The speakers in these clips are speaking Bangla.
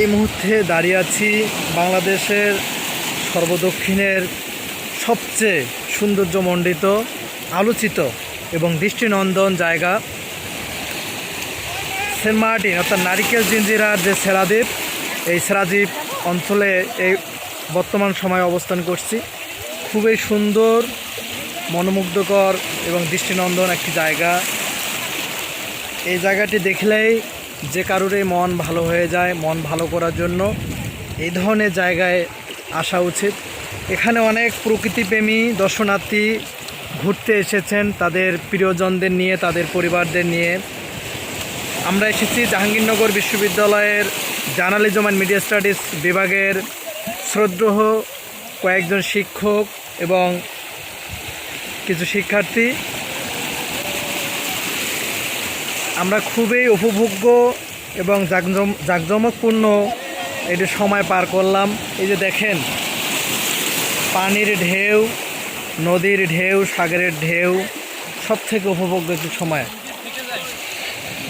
এই মুহূর্তে দাঁড়িয়ে আছি বাংলাদেশের সর্বদক্ষিণের সবচেয়ে সৌন্দর্যমণ্ডিত, আলোচিত এবং দৃষ্টিনন্দন জায়গা সেন্ট মার্টিন, অর্থাৎ নারিকেল জিঞ্জিরার যে সেরাদ্বীপ, এই সেরাদ্বীপ অঞ্চলে এই বর্তমান সময়ে অবস্থান করছি। খুবই সুন্দর, মনোমুগ্ধকর এবং দৃষ্টিনন্দন একটি জায়গা। এই জায়গাটি দেখলেই যে কারোরই মন ভালো হয়ে যায়, মন ভালো করার জন্য এই ধরনের জায়গায় আসা উচিত। এখানে অনেক প্রকৃতিপ্রেমী দর্শনার্থী ঘুরতে এসেছেন তাদের প্রিয়জনদের নিয়ে, তাদের পরিবারদের নিয়ে। আমরা এসেছি জাহাঙ্গীরনগর বিশ্ববিদ্যালয়ের জার্নালিজম অ্যান্ড মিডিয়া স্টাডিজ বিভাগের শ্রদ্ধেয় কয়েকজন শিক্ষক এবং কিছু শিক্ষার্থী। আমরা খুবই উপভোগ্য এবং জাকজম, জাঁকজমকপূর্ণ এটি সময় পার করলাম। এই যে দেখেন, পানির ঢেউ, নদীর ঢেউ, সাগরের ঢেউ সব থেকে উপভোগ্য একটি সময়।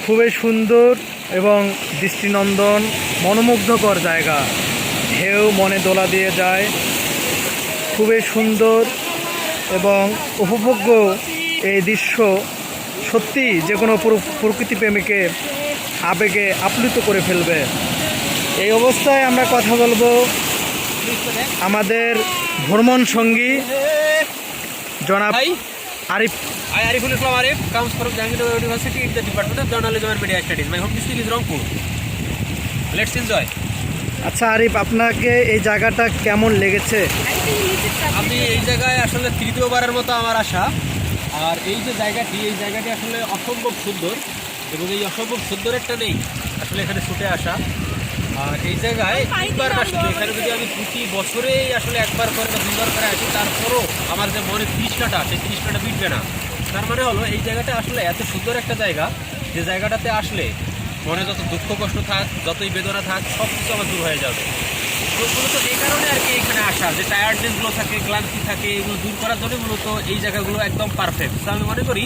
খুবই সুন্দর এবং দৃষ্টিনন্দন, মনোমুগ্ধকর জায়গা। ঢেউ মনে দোলা দিয়ে যায়। খুবই সুন্দর এবং উপভোগ্য এই দৃশ্য সত্যি যে কোনো প্রকৃতি প্রেমীকে আবেগে আপ্লুত করে ফেলবে। এই অবস্থায় আমরা কথা বলব আমাদের ভ্রমণ সঙ্গী জনাব Arif. I Ariful Islam Arif comes for Jahangirnagar university in the department of journalism and media studies my home district is Rangpur let's enjoy আচ্ছা আরিফ আপনাকে এই জায়গাটা কেমন লেগেছে? আমি এই জায়গায় আসলে তৃতীয়বারের মতো আমার আশা। আর এই যে জায়গাটি এই জায়গাটি আসলে অসম্ভব সুন্দর এবং এই অসম্ভব সুন্দর একটা নেই আসলে এখানে ছুটে আসা। আর এই জায়গায় তিনবার শুধু এখানে যদি আমি প্রতি বছরেই আসলে একবার করে বা দুবার করে আসি তারপরও আমার যে মনে তৃষ্ণাটা সেই তৃষ্ণাটা মিটবে না। তার মানে হলো এই জায়গাটা আসলে এত সুন্দর একটা জায়গা যে জায়গাটাতে আসলে মনে যত দুঃখ কষ্ট থাক যতই বেদনা থাক সব কিছু আমার দূর হয়ে যাবে। তো মূলত এই কারণে আর কি এখানে আসা, যে টায়ার্ডনেসগুলো থাকে, ক্লান্তি থাকে, এগুলো দূর করার জন্য মূলত এই জায়গাগুলো একদম পারফেক্ট তো আমি মনে করি